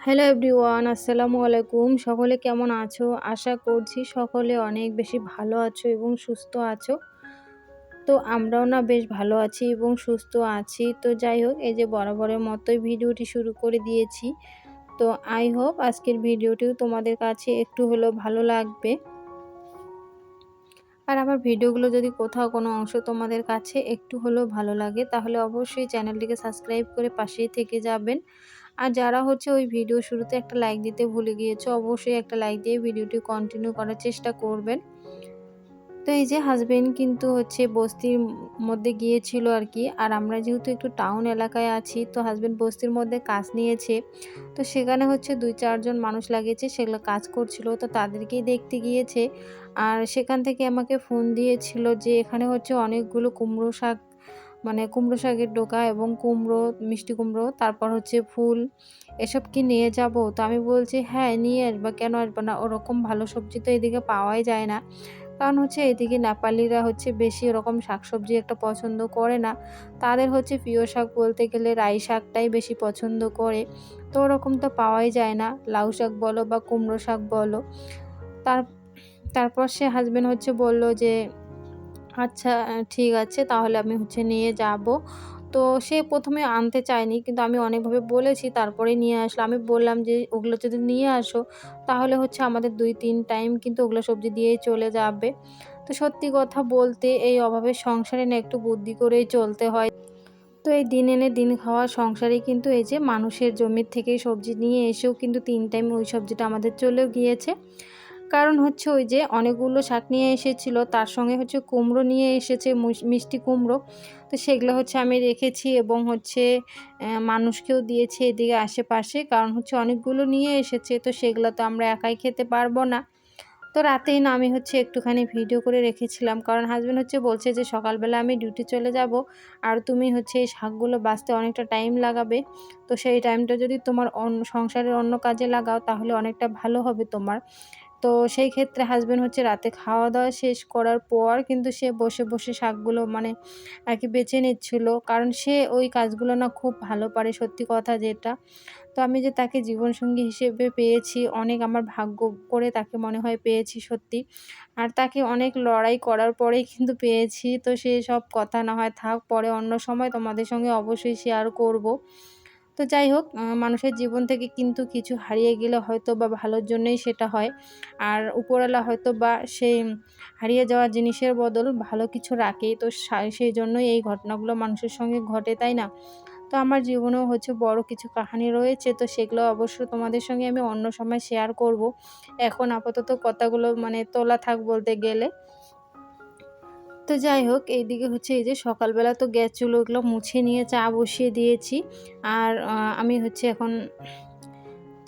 Hello everyone আসসালামু আলাইকুম সকলে কেমন আছো? আশা করছি সকলে অনেক বেশি ভালো আছো এবং সুস্থ আছো। তো আমরাও না বেশ ভালো আছি এবং সুস্থ আছি। তো যাই হোক, এই যে বরাবরের মতোই ভিডিওটি শুরু করে দিয়েছি। তো আই হোপ আজকের ভিডিওটিও তোমাদের কাছে একটু হলেও ভালো লাগবে। আর আমার ভিডিওগুলো যদি কোথাও কোনো অংশ তোমাদের কাছে একটু হলেও ভালো লাগে, তাহলে অবশ্যই চ্যানেলটিকে সাবস্ক্রাইব করে পাশেই থেকে যাবেন। আর যারা হচ্ছে ওই ভিডিও শুরুতে একটা লাইক দিতে ভুলে গিয়েছো, অবশ্যই একটা লাইক দিয়ে ভিডিওটি কন্টিনিউ করার চেষ্টা করবেন। তো এই যে হাজবেন্ড কিন্তু হচ্ছে বস্তির মধ্যে গিয়েছিল আর কি আর আমরা যেহেতু একটু টাউন এলাকায় আছি, তো হাজবেন্ড বস্তির মধ্যে কাজ নিয়েছে। তো সেখানে হচ্ছে দুই চারজন মানুষ লাগিয়েছে, সেগুলো কাজ করছিল, তো তাদেরকেই দেখতে গিয়েছে। আর সেখান থেকে আমাকে ফোন দিয়েছিল যে এখানে হচ্ছে অনেকগুলো কুমড়ো শাক মানে কুমড়ো শাকের ডোকা এবং কুমড়ো, মিষ্টি কুমড়ো, তারপর হচ্ছে ফুল, এসব কি নিয়ে যাব? তো আমি বলছি হ্যাঁ নিয়ে আসবা। কেন আসব না? ওরকম ভালো সবজি তো এদিকে পাওয়াই যায় না। কারণ হচ্ছে এদিকে নেপালিরা হচ্ছে বেশি ওরকম শাকসবজি একটা পছন্দ করে না। তাদের হচ্ছে প্রিয় শাক বলতে গেলে রাই শাকটাই বেশি পছন্দ করে। তো ওরকম তো পাওয়াই যায় না। লাউ শাক বলো বা কুমড়ো শাক বলো। তার, তারপর সে হাজবেন্ড হচ্ছে বলল যে আচ্ছা ঠিক আছে, তাহলে আমি হচ্ছে নিয়ে যাব। তো সে প্রথমে আনতে চায়নি, কিন্তু আমি অনেকভাবে বলেছি, তারপরে নিয়ে আসলো। আমি বললাম যে, ওগুলো যদি নিয়ে আসো, তাহলে হচ্ছে আমাদের দুই তিন টাইম কিন্তু ওগুলো সবজি দিয়েই চলে যাবে। তো সত্যি কথা বলতে এই অভাবের সংসারে না একটু বুদ্ধি করেই চলতে হয়। তো এই দিন এনে দিন খাওয়া সংসারে কিন্তু এই যে মানুষের জমির থেকে সবজি নিয়ে এসেও কিন্তু তিন টাইম ওই সবজিটা আমাদের চলেও গিয়েছে। কারণ হচ্ছে ওই যে অনেকগুলো শাক নিয়ে এসেছিল, তার সঙ্গে হচ্ছে কুমড়ো নিয়ে এসেছে মিষ্টি কুমড়ো। তো সেগুলো হচ্ছে আমি রেখেছি এবং হচ্ছে মানুষকেও দিয়েছি এদিকে আশেপাশে, কারণ হচ্ছে অনেকগুলো নিয়ে এসেছে, তো সেগুলো তো আমরা একাই খেতে পারব না। তো রাতেই না আমি হচ্ছে একটুখানি ভিডিও করে রেখেছিলাম, কারণ হাজব্যান্ড হচ্ছে বলছে যে সকালবেলা আমি ডিউটি চলে যাব, আর তুমি হচ্ছে এই শাকগুলো বাঁচতে অনেকটা টাইম লাগাবে। তো সেই টাইমটা যদি তোমার অন্য, সংসারের অন্য কাজে লাগাও, তাহলে অনেকটা ভালো হবে তোমার। তো সেই ক্ষেত্রে হাজব্যান্ড হচ্ছে রাতে খাওয়া দাওয়া শেষ করার পর কিন্তু সে বসে বসে শাকগুলো মানে আর কি বেছে নিচ্ছিল। কারণ সে ওই কাজগুলো না খুব ভালো পারে, সত্যি কথা যেটা। তো আমি যে তাকে জীবনসঙ্গী হিসেবে পেয়েছি, অনেক আমার ভাগ্য করে তাকে মনে হয় পেয়েছি সত্যি। আর তাকে অনেক লড়াই করার পরেই কিন্তু পেয়েছি। তো সে সব কথা না হয় থাক, পরে অন্য সময় তোমাদের সঙ্গে অবশ্যই শেয়ার করব। তো যাই হোক মানুষের জীবন থেকে কিন্তু কিছু হারিয়ে গেলে হয়তো বা ভালোর জন্যই সেটা হয়। আর উপরওয়ালা হয়তো বা সেই হারিয়ে যাওয়া জিনিসের বদল ভালো কিছু রাখে। তো সেই জন্যই এই ঘটনাগুলো মানুষের সঙ্গে ঘটে, তাই না? তো আমার জীবনেও হচ্ছে বড় কিছু কাহানি রয়েছে। তো সেগুলো অবশ্য তোমাদের সঙ্গে আমি অন্য সময় শেয়ার করব। এখন আপাতত কথাগুলো মানে তোলা থাক বলতে গেলে। তো যাই হোক, এইদিকে হচ্ছে এই যে সকালবেলা তো গ্যাস চুলোগুলো মুছে নিয়ে চা বসিয়ে দিয়েছি। আর আমি হচ্ছে এখন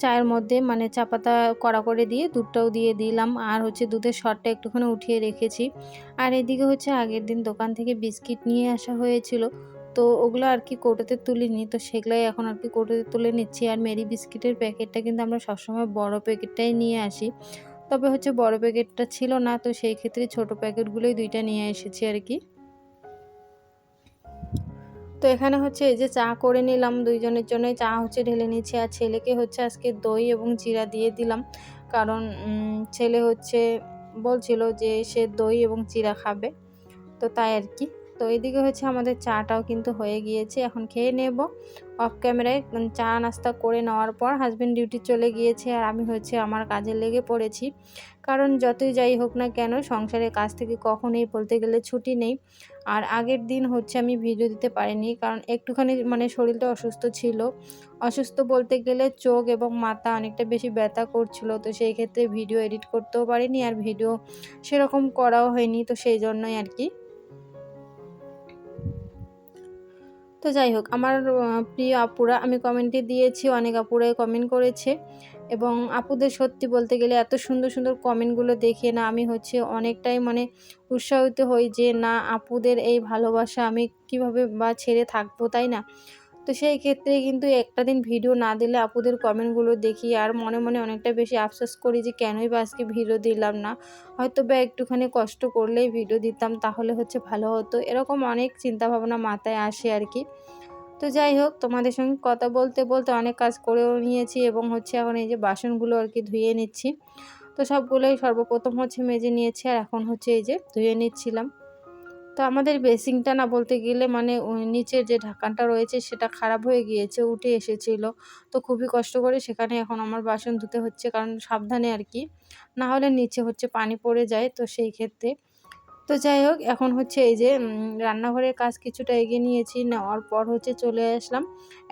চায়ের মধ্যে মানে চা পাতা কড়া করে দিয়ে দুধটাও দিয়ে দিলাম। আর হচ্ছে দুধের শটটা একটুখানি উঠিয়ে রেখেছি। আর এদিকে হচ্ছে আগের দিন দোকান থেকে বিস্কিট নিয়ে আসা হয়েছিল। তো ওগুলো আর কি কোটোতে তুলিনি, তো সেগুলোই এখন আর কি কোটোতে তুলে নিচ্ছি। আর মেরি বিস্কিটের প্যাকেটটা কিন্তু আমরা সবসময় বড় প্যাকেটটাই নিয়ে আসি। তবে হচ্ছে বড় প্যাকেটটা ছিল না, তো সেই ক্ষেত্রে ছোট প্যাকেটগুলোই দুইটা নিয়ে এসেছি আর কি। তো এখানে হচ্ছে এই যে চা করে নিলাম দুইজনের জন্যই। চা হচ্ছে ঢেলে নিচ্ছি আর ছেলেকে হচ্ছে আজকে দই এবং জিরা দিয়ে দিলাম। কারণ ছেলে হচ্ছে বলছিল যে সে দই এবং চিরা খাবে। তো তাই আর কি। তো এদিকে হচ্ছে আমাদের চাটাও কিন্তু হয়ে গিয়েছে, এখন খেয়ে নেব। অফ ক্যামেরায় চা নাস্তা করে নেওয়ার পর হাজব্যান্ড ডিউটি চলে গিয়েছে আর আমি হচ্ছে আমার কাজে লেগে পড়েছি। কারণ যতই যাই হোক না কেন, সংসারের কাজ থেকে কখনোই বলতে গেলে ছুটি নেই। আর আগের দিন হচ্ছে আমি ভিডিও দিতে পারিনি, কারণ একটুখানি মানে শরীরটা অসুস্থ ছিল। অসুস্থ বলতে গেলে চোখ এবং মাথা অনেকটা বেশি ব্যথা করছিল, তো সেই ক্ষেত্রে ভিডিও এডিট করতেও পারিনি আর ভিডিও সেরকম করাও হয়নি, তো সেই জন্যই আর কি। তো যাই হোক, আমার প্রিয় আপুরা, আমি কমেন্টে দিয়েছি, অনেক আপুরাই কমেন্ট করেছে এবং আপুদের সত্যি বলতে গেলে এত সুন্দর সুন্দর কমেন্টগুলো দেখে না আমি হচ্ছে অনেকটাই মানে উৎসাহিত হই যে না, আপুদের এই ভালোবাসা আমি কীভাবে বা ছেড়ে থাকব, তাই না? তো সেই ক্ষেত্রে কিন্তু একটা দিন ভিডিও না দিলে আপুদের কমেন্টগুলো দেখি আর মনে মনে অনেকটা বেশি আফসোস করি যে কেনই বা আজকে ভিডিও দিলাম না। হয়তো বা একটুখানি কষ্ট করলেই ভিডিও দিতাম, তাহলে হচ্ছে ভালো হতো। এরকম অনেক চিন্তাভাবনা মাথায় আসে আর কি। তো যাই হোক, তোমাদের সঙ্গে কথা বলতে বলতে অনেক কাজ করেও নিয়েছি এবং হচ্ছে এখন এই যে বাসনগুলো আর কি ধুয়ে নিচ্ছি। তো সবগুলোই সর্বপ্রথম হচ্ছে মেজে নিয়েছি আর এখন হচ্ছে এই যে ধুয়ে নিচ্ছিলাম। তো আমাদের বেসিংটা না বলতে গেলে মানে নিচের যে ঢাকানটা রয়েছে সেটা খারাপ হয়ে গিয়েছে, উঠে এসেছিল। তো খুবই কষ্ট করে সেখানে এখন আমার বাসন ধুতে হচ্ছে কারণ সাবধানে আর কি। না হলে নিচে হচ্ছে পানি পড়ে যায় তো সেই ক্ষেত্রে। তো যাই হোক, এখন হচ্ছে এই যে রান্নাঘরের কাজ কিছুটা এগিয়ে নিয়েছি। নেওয়ার পর হচ্ছে চলে আসলাম।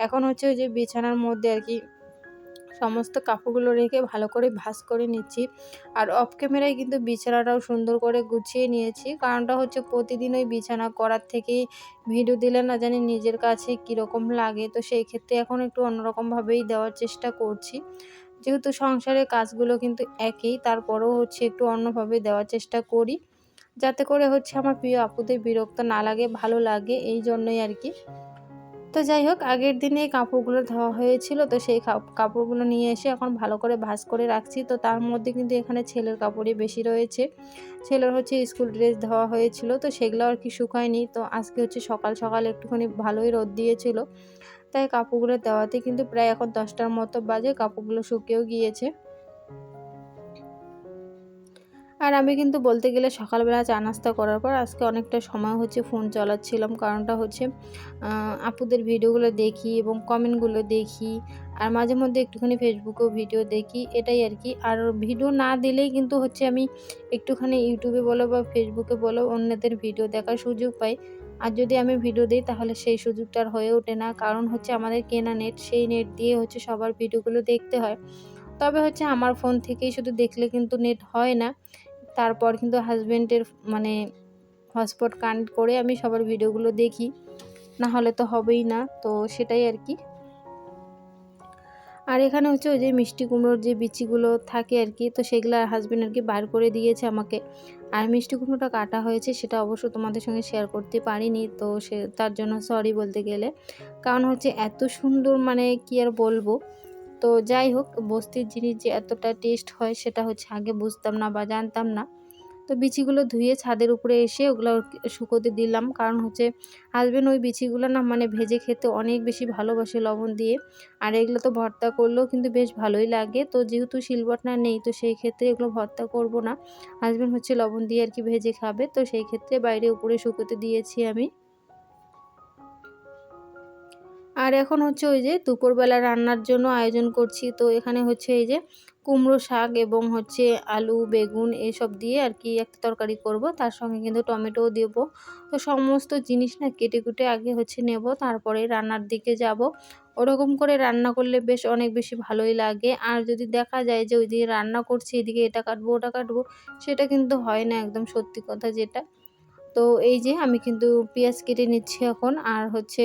এখন হচ্ছে ওই যে বিছানার মধ্যে আর কি সমস্ত কাপড়গুলো রেখে ভালো করে ভাস করে নিচ্ছি। আর অফ ক্যামেরায় কিন্তু বিছানাটাও সুন্দর করে গুছিয়ে নিয়েছি। কারণটা হচ্ছে প্রতিদিন ওই বিছানা করার থেকেই ভিডিও দিলে না জানি নিজের কাছে কীরকম লাগে। তো সেই ক্ষেত্রে এখন একটু অন্যরকমভাবেই দেওয়ার চেষ্টা করছি। যেহেতু সংসারের কাজগুলো কিন্তু একই, তারপরেও হচ্ছে একটু অন্যভাবে দেওয়ার চেষ্টা করি। যাতে করে হচ্ছে আমার প্রিয় আপুদের বিরক্ত না লাগে, ভালো লাগে, এই জন্যই আর কি। তো যাই হোক, আগের দিনে কাপড়গুলো ধোয়া হয়েছিল, তো সেই কাপড়গুলো নিয়ে এসে এখন ভালো করে ভাজ করে রাখছি। তো তার মধ্যে কিন্তু এখানে ছেলের কাপড়ই বেশি রয়েছে। ছেলের হচ্ছে স্কুল ড্রেস ধোয়া হয়েছিল, তো সেগুলো আর কি শুকায়নি। তো আজকে হচ্ছে সকাল সকাল একটুখানি ভালোই রোদ দিয়েছিল। তাই কাপড়গুলো দেওয়াতে কিন্তু প্রায় এখন দশটার মতো বাজে, কাপড়গুলো শুকিয়েও গিয়েছে। আর আমি কিন্তু বলতে গেলে সকালবেলা চা নাস্তা করার পর আজকে অনেকটা সময় হচ্ছে ফোন চালাচ্ছিলাম। কারণটা হচ্ছে আপুদের ভিডিওগুলো দেখি এবং কমেন্টগুলো দেখি আর মাঝে মধ্যে একটুখানি ফেসবুকেও ভিডিও দেখি, এটাই আর কি। আর ভিডিও না দিলেই কিন্তু হচ্ছে আমি একটুখানি ইউটিউবে বলো বা ফেসবুকে বলো অন্যদের ভিডিও দেখার সুযোগ পাই। আর যদি আমি ভিডিও দিই তাহলে সেই সুযোগটা আর হয়ে ওঠে না। কারণ হচ্ছে আমাদের কেনা নেট, সেই নেট দিয়ে হচ্ছে সবার ভিডিওগুলো দেখতে হয়। তবে হচ্ছে আমার ফোন থেকেই শুধু দেখলে কিন্তু নেট হয় না। তারপর কিন্তু হাজব্যান্ডের মানে হটস্পট কানেক্ট করে আমি সবার ভিডিওগুলো দেখি। না হলে তো হবেই না, তো সেটাই আর কি। আর এখানে হচ্ছে ওই যে মিষ্টি কুমড়োর যে বিচিগুলো থাকে আর কি, তো সেগুলো হাজব্যান্ড আর কি বার করে দিয়েছে আমাকে। আর মিষ্টি কুমড়োটা কাটা হয়েছে, সেটা অবশ্য তোমাদের সঙ্গে শেয়ার করতে পারিনি, তো সে, তার জন্য সরি বলতে গেলে। কারণ হচ্ছে এত সুন্দর মানে কি আর বলব তো যাই হোক, বস্তির জিনিস যে এতটা টেস্ট হয় সেটা হচ্ছে আগে বুঝতাম না বা জানতাম না। তো বিচিগুলো ধুয়ে ছাদের উপরে এসে ওগুলো শুকোতে দিলাম। কারণ হচ্ছে হাজব্যান্ড ওই বিচিগুলো না মানে ভেজে খেতে অনেক বেশি ভালোবাসে লবণ দিয়ে। আর এগুলো তো ভর্তা করলেও কিন্তু বেশ ভালোই লাগে। তো যেহেতু শিলবটনা নেই, তো সেই ক্ষেত্রে এগুলো ভর্তা করব না। হাজব্যান্ড হচ্ছে লবণ দিয়ে আর কি ভেজে খাবে। তো সেই ক্ষেত্রে বাইরে উপরে শুকোতে দিয়েছি আমি। আর এখন হচ্ছে ওই যে দুপুরবেলা রান্নার জন্য আয়োজন করছি। তো এখানে হচ্ছে এই যে কুমড়ো শাক এবং হচ্ছে আলু, বেগুন এসব দিয়ে আর কি একটা তরকারি করব। তার সঙ্গে কিন্তু টমেটোও দেব। তো সমস্ত জিনিস না কেটে কুটে আগে হচ্ছে নেব, তারপরে রান্নার দিকে যাব। ওরকম করে রান্না করলে বেশ অনেক বেশি ভালোই লাগে। আর যদি দেখা যায় যে ওই দিকে রান্না করছি, এদিকে এটা কাটবো, ওটা কাটবো, সেটা কিন্তু হয় না একদম সত্যি কথা যেটা। তো এই যে আমি কিন্তু পেঁয়াজ কেটে নিচ্ছি এখন। আর হচ্ছে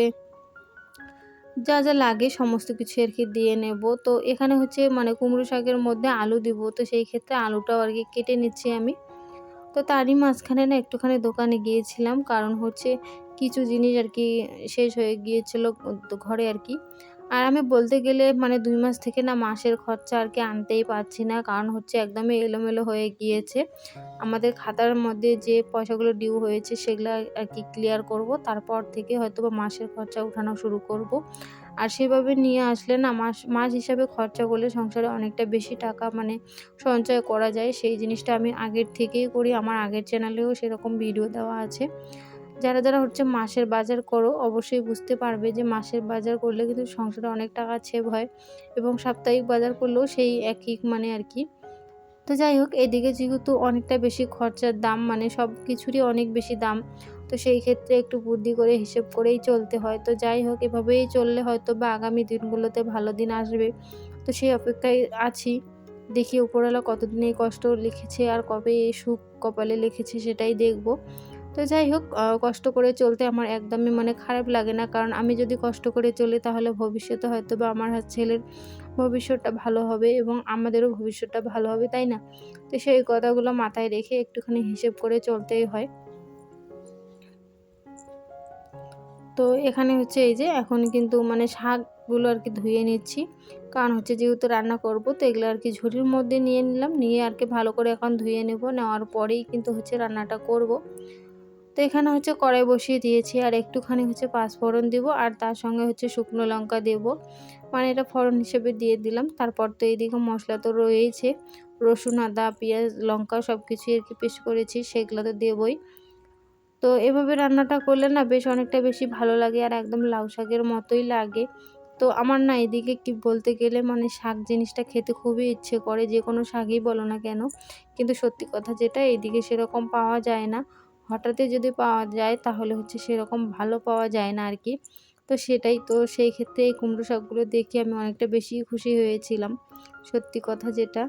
যা যা লাগে সমস্ত কিছু আর কি দিয়ে নেব। তো এখানে হচ্ছে মানে কুমড়ো শাকের মধ্যে আলু দিব। তো সেই ক্ষেত্রে আলুটাও আর কি কেটে নিচ্ছি আমি। তো তারই মাঝখানে না একটুখানি দোকানে গিয়েছিলাম। কারণ হচ্ছে কিছু জিনিস আর কি শেষ হয়ে গিয়েছিল ঘরে আর কি। আর আমি বলতে গেলে মানে দুই মাস থেকে না মাসের খরচা আর কি আনতেই পারছি না। কারণ হচ্ছে একদমই এলোমেলো হয়ে গিয়েছে। আমাদের খাতার মধ্যে যে পয়সাগুলো ডিউ হয়েছে সেগুলো আর কি ক্লিয়ার করব। তারপর থেকে হয়তো বা মাসের খরচা উঠানো শুরু করব। আর সেভাবে নিয়ে আসলে না মাস মাস হিসাবে খরচা করলে সংসারে অনেকটা বেশি টাকা মানে সঞ্চয় করা যায়। সেই জিনিসটা আমি আগের থেকেই করি। আমার আগের চ্যানেলেও সেরকম ভিডিও দেওয়া আছে। যারা যারা হচ্ছে মাসের বাজার করো, অবশ্যই বুঝতে পারবে যে মাসের বাজার করলে কিন্তু সংসারে অনেক টাকা সেভ হয় এবং সাপ্তাহিক বাজার করলেও সেই একই মানে আর কি। তো যাই হোক, এদিকে যেহেতু অনেকটা বেশি খরচার দাম মানে সব কিছুরই অনেক বেশি দাম, তো সেই ক্ষেত্রে একটু বুদ্ধি করে হিসেব করেই চলতে হয়। তো যাই হোক, এভাবেই চললে হয়তো বা আগামী দিনগুলোতে ভালো দিন আসবে। তো সেই অপেক্ষায় আছি। দেখি উপরওয়ালা কতদিন এই কষ্ট লিখেছে আর কবে এই সুখ কপালে লিখেছে সেটাই দেখব। তো যাই হোক কষ্ট করে চলতে আমার একদমই মানে খারাপ লাগে না। কারণ আমি যদি কষ্ট করে চলি, তাহলে ভবিষ্যতে হয়তো বা আমার ছেলের ভবিষ্যৎটা ভালো হবে এবং আমাদেরও ভবিষ্যৎটা ভালো হবে, তাই না? তো সেই কথাগুলো মাথায় রেখে একটুখানি হিসেব করে চলতেই হয়। তো এখানে হচ্ছে এই যে, এখন কিন্তু মানে শাকগুলো আর কি ধুয়ে নিচ্ছি। কারণ হচ্ছে যেহেতু রান্না করব, তো এগুলো আর কি ঝুড়ির মধ্যে নিয়ে নিলাম। নিয়ে আর কি ভালো করে এখন ধুয়ে নেব। নেওয়ার পরেই কিন্তু হচ্ছে রান্নাটা করব। তো এখানে হচ্ছে কড়াই বসিয়ে দিয়েছি আর একটুখানি হচ্ছে পাঁচফোড়ন দিব আর তার সঙ্গে হচ্ছে শুকনো লঙ্কা দেব। মানে এটা ফোড়ন হিসেবে দিয়ে দিলাম। তারপর তো এইদিকে মশলা তো রয়েছে রসুন, আদা, পেঁয়াজ, লঙ্কা সব কিছুই আর কি পেস্ট করেছি, সেগুলো তো দেবই। তো এভাবে রান্নাটা করলে না বেশ অনেকটা বেশি ভালো লাগে আর একদম লাউ শাকের মতোই লাগে। তো আমার না এদিকে কি বলতে গেলে মানে শাক জিনিসটা খেতে খুবই ইচ্ছে করে, যে কোনো শাকই বলো না কেন। কিন্তু সত্যি কথা যেটা, এইদিকে সেরকম পাওয়া যায় না। হঠাৎই যদি পাওয়া যায় তাহলে হচ্ছে সেরকম ভালো পাওয়া যায় না আর কি তো সেটাই তো সেই ক্ষেত্রে এই কুমড়ো শাকগুলো দেখে আমি অনেকটা বেশি খুশি হয়েছিলাম। সত্যি কথা যেটা।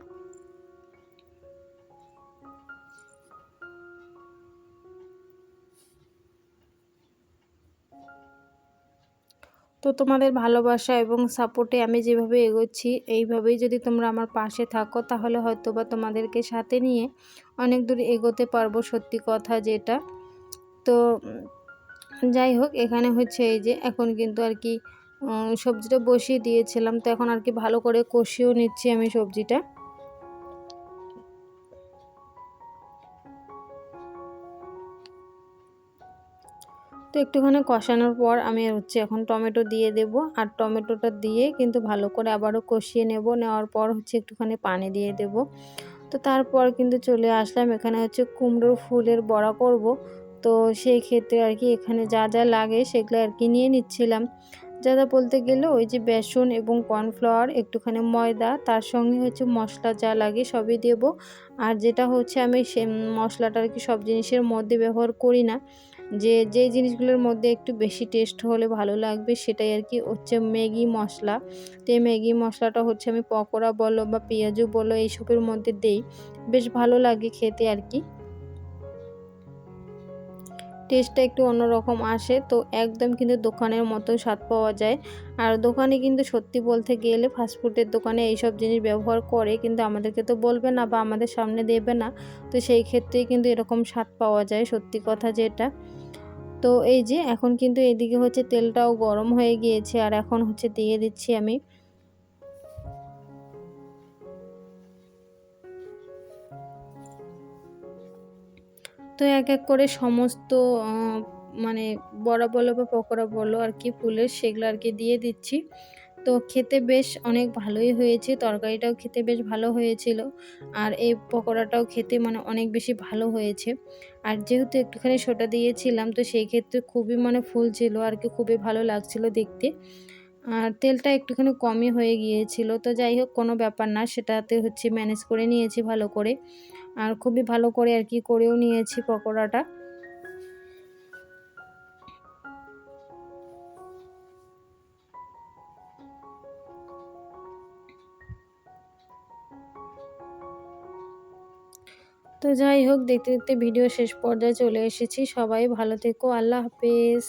তো তোমাদের ভালোবাসা এবং সাপোর্টে আমি যেভাবে এগোচ্ছি, এইভাবেই যদি তোমরা আমার পাশে থাকো, তাহলে হয়তো বা তোমাদেরকে সাথে নিয়ে অনেক দূর এগোতে পারব, সত্যি কথা যেটা। তো যাই হোক, এখানে হচ্ছে এই যে এখন কিন্তু আর কি সবজিটা বসিয়ে দিয়েছিলাম, তো এখন আর কি ভালো করে কষিয়েও নিচ্ছি আমি সবজিটা। তো একটুখানি কষানোর পর আমি হচ্ছে এখন টমেটো দিয়ে দেব। আর টমেটোটা দিয়ে কিন্তু ভালো করে আবারও কষিয়ে নেব। নেওয়ার পর হচ্ছে একটুখানি পানি দিয়ে দেব। তো তারপর কিন্তু চলে আসলাম এখানে হচ্ছে কুমড়োর ফুলের বড়া করব। তো সেই ক্ষেত্রে আর কি এখানে যা যা লাগে সেগুলো আর কি নিয়ে নিচ্ছিলাম। যা যা বলতে গেলে ওই যে বেসন এবং কর্নফ্লাওয়ার, একটুখানি ময়দা, তার সঙ্গে হচ্ছে মশলা যা লাগে সবই দেব। আর যেটা হচ্ছে আমি সে মশলাটা আর কি সব জিনিসের মধ্যে ব্যবহার করি না। যে যে জিনিসগুলোর মধ্যে একটু বেশি টেস্ট হলে ভালো লাগবে সেটাই আর কি। হচ্ছে ম্যাগি মশলা। তো এই ম্যাগি মশলাটা হচ্ছে আমি পকোড়া বলো বা পেঁয়াজু বলো এইসবের মধ্যে দেই। বেশ ভালো লাগে খেতে আর কি। টেস্টটা একটু অন্যরকম আসে, তো একদম কিন্তু দোকানের মতো স্বাদ পাওয়া যায়। আর দোকানে কিন্তু সত্যি বলতে গেলে ফাস্টফুডের দোকানে এইসব জিনিস ব্যবহার করে কিন্তু আমাদেরকে তো বলবে না বা আমাদের সামনে দেবে না, তো সেই ক্ষেত্রেই কিন্তু এরকম স্বাদ পাওয়া যায়, সত্যি কথা যেটা। তো এই যে এখন কিন্তু এদিকে হচ্ছে তেলটাও গরম হয়ে গিয়েছে, আর এখন হচ্ছে দিয়ে দিচ্ছি আমি। তো এক এক করে সমস্ত মানে বড়া বলো বা পকোড়া বলো আর কি ফুলের সেগুলো আর কি দিয়ে দিচ্ছি। তো খেতে বেশ অনেক ভালোই হয়েছে, তরকারিটাও খেতে বেশ ভালো হয়েছিল আর এই পকোড়াটাও খেতে মানে অনেক বেশি ভালো হয়েছে। আর যেহেতু একটুখানি সোটা দিয়েছিলাম তো সেই ক্ষেত্রে খুবই মানে ফুল ছিল আর কি, খুবই ভালো লাগছিল দেখতে। আর তেলটা একটুখানি কমই হয়ে গিয়েছিল। তো যাই হোক, কোনো ব্যাপার না, সেটাতে হচ্ছে ম্যানেজ করে নিয়েছি ভালো করে। আর খুবই ভালো করে আর কি করেও নিয়েছি পকোড়াটা। তো যাই হোক, দেখতে দেখতে ভিডিও শেষ পর্যায়ে চলে এসেছি। সবাই ভালো থেকো, আল্লাহ হাফেজ।